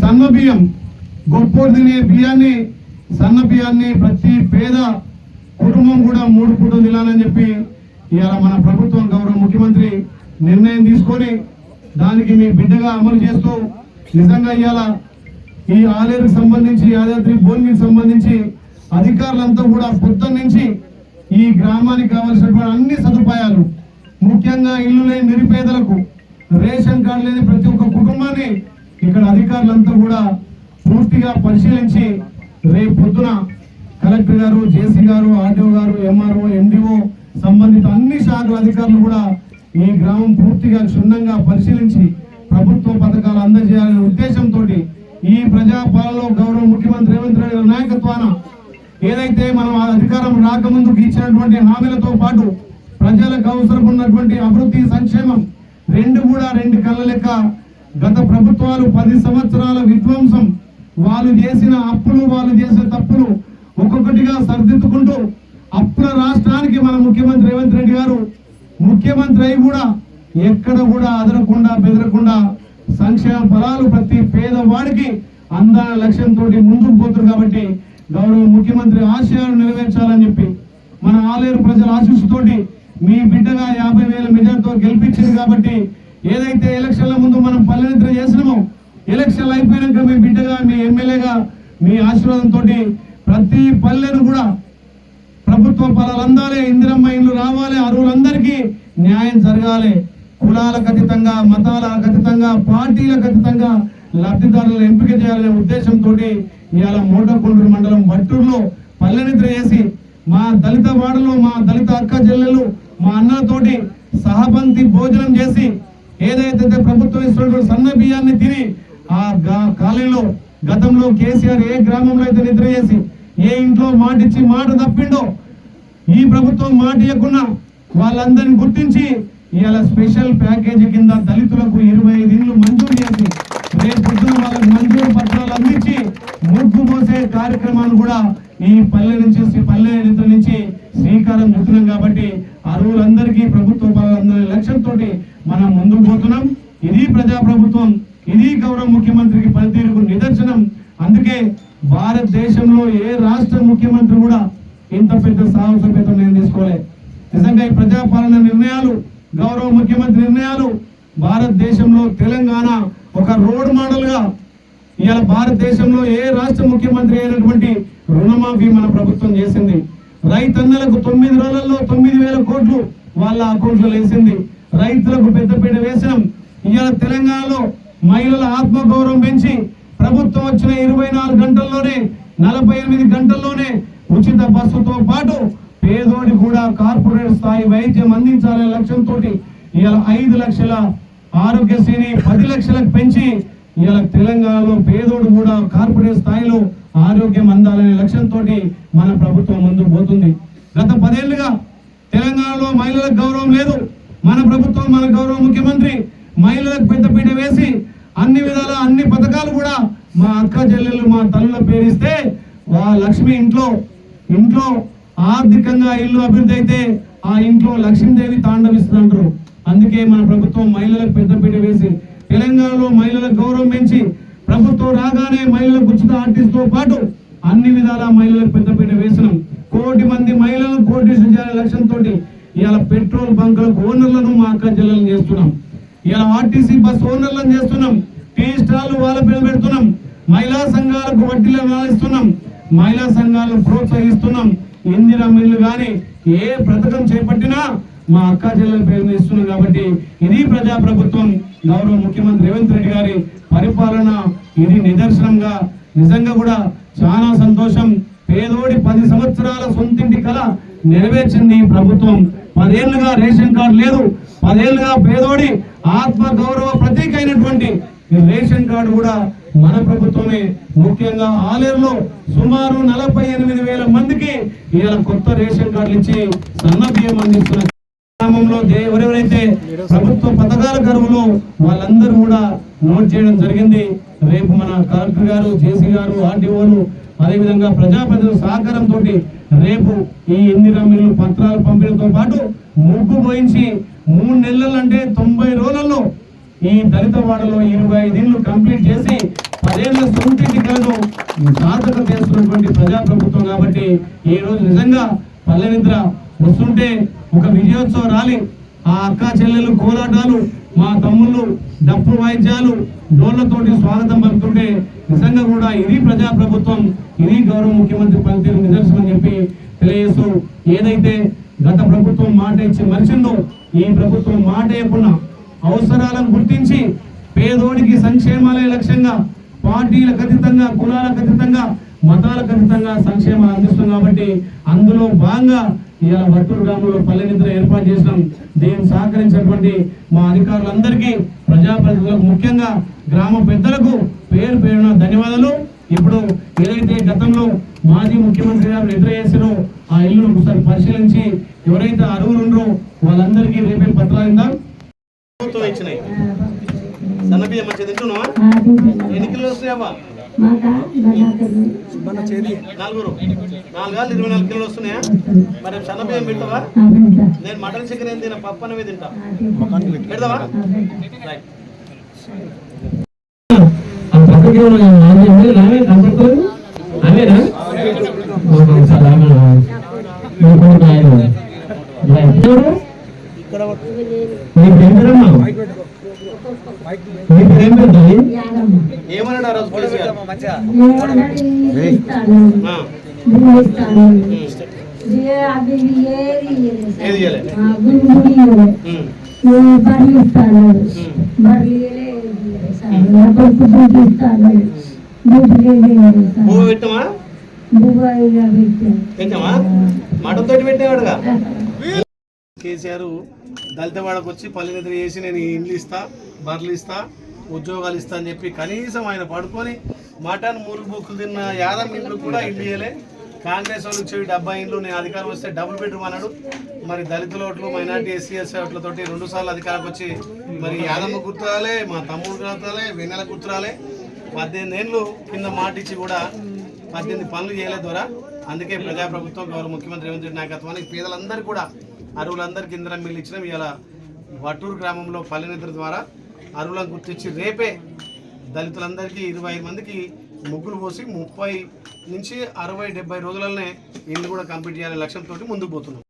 సన్న బియ్యం గొప్పోడు తినే బియ్యాన్ని సన్న బియ్యాన్ని ప్రతి పేద కుటుంబం కూడా మూడు పూటలు తినాలని చెప్పి ఇవాళ మన ప్రభుత్వం గౌరవ ముఖ్యమంత్రి నిర్ణయం తీసుకొని దానికి మీ బిడ్డగా అమలు చేస్తూ నిజంగా ఇవాళ ఈ ఆలేరుకు సంబంధించి యాదాద్రి భూమికి సంబంధించి అధికారులంతా కూడా పొద్దున్న నుంచి ఈ గ్రామానికి కావలసినటువంటి అన్ని సదుపాయాలు ముఖ్యంగా ఇల్లు లేని నిరుపేదలకు రేషన్ కార్డు లేని ప్రతి ఒక్క కుటుంబాన్ని ఇక్కడ అధికారులంతా కూడా పూర్తిగా పరిశీలించి రేపు పొద్దున కలెక్టర్ గారు జేసీ గారు ఆర్డీఓ గారు ఎంఆర్ఓ ఎండిఓ సంబంధిత అన్ని శాఖల అధికారులు కూడా ఈ గ్రామం పూర్తిగా క్షుణ్ణంగా పరిశీలించి ప్రభుత్వ పథకాలు అందజేయాలనే ఉద్దేశంతో ఈ ప్రజాపాలనలో గౌరవ ముఖ్యమంత్రి రేవంత్ రెడ్డి గారి నాయకత్వాన ఏదైతే మనం ఆ అధికారం రాకముందుకు ఇచ్చినటువంటి హామీలతో పాటు ప్రజలకు అవసరం ఉన్నటువంటి అభివృద్ధి సంక్షేమం రెండు కూడా రెండు కళ్ళ లెక్క గత ప్రభుత్వాలు పది సంవత్సరాల విధ్వంసం. వాళ్ళు చేసిన అప్పులు వాళ్ళు చేసిన తప్పులు ఒక్కొక్కటిగా సరిదిద్దుకుంటూ అప్పుల రాష్ట్రానికి మన ముఖ్యమంత్రి రేవంత్ రెడ్డి గారు ముఖ్యమంత్రి అయి కూడా ఎక్కడ కూడా అదరకుండా బెదరకుండా సంక్షేమ ఫలాలు ప్రతి పేదవాడికి అందాల లక్ష్యంతో ముందుకు పోతున్నారు కాబట్టి గౌరవ ముఖ్యమంత్రి ఆశయాలు నెరవేర్చాలని చెప్పి మన ఆలేరు ప్రజల ఆశీస్సుతోటి మీ బిడ్డగా యాభై వేల మెజార్టీతో గెలిపించింది కాబట్టి ఏదైతే ఎలక్షన్ల ముందు మనం పల్లెనిద్ర చేసినామో ఎలక్షన్లు అయిపోయినాక మీ బిడ్డగా మీ ఎమ్మెల్యేగా మీ ఆశీర్వాదంతో ప్రతి పల్లెను కూడా ప్రభుత్వ ఫలాలు అందాలి ఇందిరమ్మ ఇల్లు రావాలి అరువులందరికీ న్యాయం జరగాలి. కులాలకు అతీతంగా మతాలకు అతీతంగా పార్టీలకు అతీతంగా లబ్ధిదారులను ఎంపిక చేయాలనే ఉద్దేశంతో ఇవాళ మోటకొండూరు మండలం బట్టూరులో పల్లెనిద్ర చేసి మా దళిత వాడలో మా దళిత అక్క చెల్లెలు మా అన్నలతోటి సహపంతి భోజనం చేసి ఏదైతే ప్రభుత్వం ఇస్తున్నటువంటి సన్న బియ్యాన్ని తిని ఆ గా- కాలనీలో గతంలో కేసీఆర్ ఏ గ్రామంలో అయితే నిద్ర చేసి ఏ ఇంట్లో మాటిచ్చి మాట తప్పిండో ఈ ప్రభుత్వం మాట ఇవ్వకుండా వాళ్ళందరిని గుర్తించి ఇవాళ స్పెషల్ ప్యాకేజీ కింద దళితులకు ఇరవై ఐదు ఇండ్లు మంజూరు చేసి రేపు పొద్దున వాళ్ళకి మంజూరు పత్రాలు అందించి ముగ్గు పోసే కార్యక్రమాన్ని కూడా ఈ పల్లె నుంచి పల్లె నుంచి శ్రీకారం చుట్టున్నాం కాబట్టి అరువులందరికీ ప్రభుత్వ లక్ష్యంతో మనం ముందుకు పోతున్నాం. ఇది ప్రజా ప్రభుత్వం ఇది గౌరవ ముఖ్యమంత్రికి పనితీరుకు నిదర్శనం. అందుకే భారతదేశంలో ఏ రాష్ట్ర ముఖ్యమంత్రి కూడా ఇంత పెద్ద సాహసపేతం నేను తీసుకోలే. నిజంగా ఈ ప్రజాపాలన నిర్ణయాలు గౌరవ ముఖ్యమంత్రి నిర్ణయాలు భారతదేశంలో తెలంగాణ ఒక రోడ్ మోడల్గా ఇవాళ భారతదేశంలో ఏ రాష్ట్ర ముఖ్యమంత్రి అయినటువంటి రుణమాఫీ మన ప్రభుత్వం చేసింది. రైతన్నలకు తొమ్మిది రోజుల్లో తొమ్మిది వేల కోట్లు వాళ్ళ అకౌంట్లో వేసింది. రైతులకు పెద్దపీట వేసినాం ఇవాళ తెలంగాణలో మహిళల ఆత్మగౌరవం పెంచి ప్రభుత్వం వచ్చిన ఇరవై నాలుగు గంటల్లోనే నలభై ఎనిమిది గంటల్లోనే ఉచిత బస్సుతో పాటు పేదోడి కూడా కార్పొరేట్ స్థాయి వైద్యం అందించాలనే లక్ష్యంతో ఇవాళ ఐదు లక్షల ఆరోగ్యశ్రీని పది లక్షలకు పెంచి ఇవాళ తెలంగాణలో పేదోడు కూడా కార్పొరేట్ స్థాయిలో ఆరోగ్యం అందాలనే లక్ష్యంతో మన ప్రభుత్వం ముందుకు పోతుంది. గత పదేళ్ళుగా తెలంగాణలో మహిళలకు గౌరవం లేదు. మన ప్రభుత్వం మన గౌరవ ముఖ్యమంత్రి మహిళలకు పెద్దపీట వేసి అన్ని విధాల అన్ని పథకాలు కూడా మా అక్క చెల్లెళ్ళు మా తల్లుల పేరిస్తే వా లక్ష్మి ఇంట్లో ఇంట్లో ఆర్థికంగా ఇల్లు అభివృద్ధి అయితే ఆ ఇంట్లో లక్ష్మీదేవి తాండవిస్తుంటారు అందుకే మన ప్రభుత్వం మహిళలకు పెద్దపీట వేసి తెలంగాణలో మహిళలకు గౌరవం పెంచి ప్రభుత్వం రాగానే మహిళలకు ఉచిత ఆర్టిస్ట్తో పాటు అన్ని విధాల మహిళలకు పెద్దపీట వేసినాం. కోటి మంది మహిళలను కోటి చేయాలనే లక్ష్యంతో ఇవాళ పెట్రోల్ బంకులకు ఓనర్లను మా అక్క జిల్లాలను చేస్తున్నాం. ఇలా ఆర్టీసీ బస్ ఓనర్లను చేస్తున్నాం. టీ స్టాల్లు వాళ్ళ పేరు పెడుతున్నాం. మహిళా సంఘాలకు వడ్డీలను ఇస్తున్నాం మహిళా సంఘాలను ప్రోత్సహిస్తున్నాం. ఇందిరా మిల్లు కానీ ఏ పథకం చేపట్టినా మా అక్క జిల్లాల పేరు ఇస్తున్నాం కాబట్టి ఇది ప్రజా ప్రభుత్వం గౌరవ ముఖ్యమంత్రి రేవంత్ రెడ్డి గారి పరిపాలన. ఇది నిదర్శనంగా నిజంగా కూడా చాలా సంతోషం. పేదోడి పది సంవత్సరాల సొంతింటి కళ నెరవేర్చింది ప్రభుత్వం. పదేళ్ళుగా రేషన్ కార్డు లేదు పదేళ్ళుగా పేదోడి ఆత్మ గౌరవ ప్రతీక అయినటువంటి రేషన్ కార్డు కూడా మన ప్రభుత్వమే. ముఖ్యంగా ఆలేరులో సుమారు నలభై ఎనిమిది వేల మందికి ఇలా కొత్త రేషన్ కార్డులు ఇచ్చి సన్న బియ్యం గ్రామంలో ఎవరెవరైతే ప్రభుత్వ పథకాల కరువులో వాళ్ళందరూ కూడా నోట్ చేయడం జరిగింది. రేపు మన కలెక్టర్ గారు జేసీ గారు ఆర్డీఓలు అదేవిధంగా ప్రజాప్రతినిధుల సహకారంతో రేపు ఈ ఇందిరా మిల్లు పత్రాలు పంపిణీతో పాటు ముగ్గు పోయించి మూడు నెలలు అంటే తొంభై రోజుల్లో ఈ దళిత వాడలో ఇరవై ఐదు ఇళ్ళు కంప్లీట్ చేసి పదేళ్ళ సొంతింటి కలను సార్థకం చేస్తున్నటువంటి ప్రజాప్రభుత్వం కాబట్టి ఈ రోజు నిజంగా పల్లె నిద్ర వస్తుంటే ఒక విజయోత్సవం రాలి ఆ అక్క చెల్లెలు కోలాటాలు మా తమ్ముళ్ళు డప్పు వాయిద్యాలు డోళ్ళతోటి స్వాగతం పలుకుతుంటే నిజంగా కూడా ఇది ప్రజాప్రభుత్వం ఇది గౌరవ ముఖ్యమంత్రి పనితీరు నిదర్శనం అని చెప్పి తెలియజేస్తూ ఏదైతే గత ప్రభుత్వం మాట ఇచ్చి మరిచిందో ఈ ప్రభుత్వం మాట ఇవ్వకుండా అవసరాలను గుర్తించి పేదోడికి సంక్షేమాలే లక్ష్యంగా పార్టీలకు అతీతంగా కులాలకు అతీతంగా మతాలకు అతీతంగా సంక్షేమాలు అందిస్తుంది కాబట్టి అందులో భాగంగా ఇవాళ వట్టూరు గ్రామంలో పల్లె నిద్ర ఏర్పాటు చేసినాం. దీన్ని సహకరించినటువంటి మా అధికారులందరికీ ప్రజాప్రతినిధులకు ముఖ్యంగా గ్రామ పెద్దలకు పేరు పేరున ధన్యవాదాలు. ఇప్పుడు ఏదైతే గతంలో మాజీ ముఖ్యమంత్రి గారు నిద్ర చేసినో ఆ ఇల్లును ఒకసారి పరిశీలించి ఎవరైతే అరువులు ఉండరో వాళ్ళందరికీ రేపే పత్రాలు ఇద్దాం. ఇచ్చినాయి. సన్న బియ్యం మంచిగా తింటున్నావా? ఎన్ని కిలోలు వస్తున్నాయమ్మా నలుగురు. నాలుగాలు ఇరవై నాలుగు కిలోలు వస్తున్నాయా? మరి సన్న బియ్యం పెడతావా? నేను మటన్ చికెన్ ఏం తిన పప్పు అనేవి తింటా. పెడతావా? రైట్. ఏమన్నాడు పెట్టమా? పెట్టమా? పెట్టేవాడుగా. కేసీఆర్ దళిత వాడకు వచ్చి పల్లెనిద్ర చేసి నేను ఇండ్లు ఇస్తా. బర్రెలు ఇస్తా ఉద్యోగాలు ఇస్తా అని చెప్పి కనీసం ఆయన పడుకొని మటన్ మురుగు బుక్కులు తిన్న యాదవ్ ఇండ్లు కూడా ఇల్లు కాంగ్రెస్ వాళ్ళకి చెవి డెబ్బై ఇండ్లు నేను అధికారం వస్తే డబుల్ బెడ్రూమ్ అన్నాడు. మరి దళితుల ఓట్లు మైనార్టీ ఎస్సీ ఎస్సీ ఓట్లతోటి రెండు సార్లు అధికారకు వచ్చి మరి యాదమ్మ గుర్తురాలే మా తమ్ముడు గుర్తురాలే వెన్నెల గుర్తురాలే. పద్దెనిమిది ఏళ్ళు కింద మాట ఇచ్చి కూడా పద్దెనిమిది పనులు చేయలేదు ద్వారా. అందుకే ప్రజాప్రభుత్వం గౌరవ ముఖ్యమంత్రి రేవంత్ రెడ్డి నాయకత్వానికి పేదలందరూ కూడా అరువులందరికీ ఇందిరా మిల్లు ఇచ్చినాం. ఇలా వట్టూరు గ్రామంలో పల్లెనిద్ర ద్వారా అరువులను గుర్తించి రేపే దళితులందరికీ ఇరవై మందికి ముగ్గులు పోసి ముప్పై నుంచి అరవై డెబ్బై రోజులనే ఇల్లు కూడా కంప్లీట్ చేయాలనే లక్ష్యంతో ముందుకు పోతున్నాం.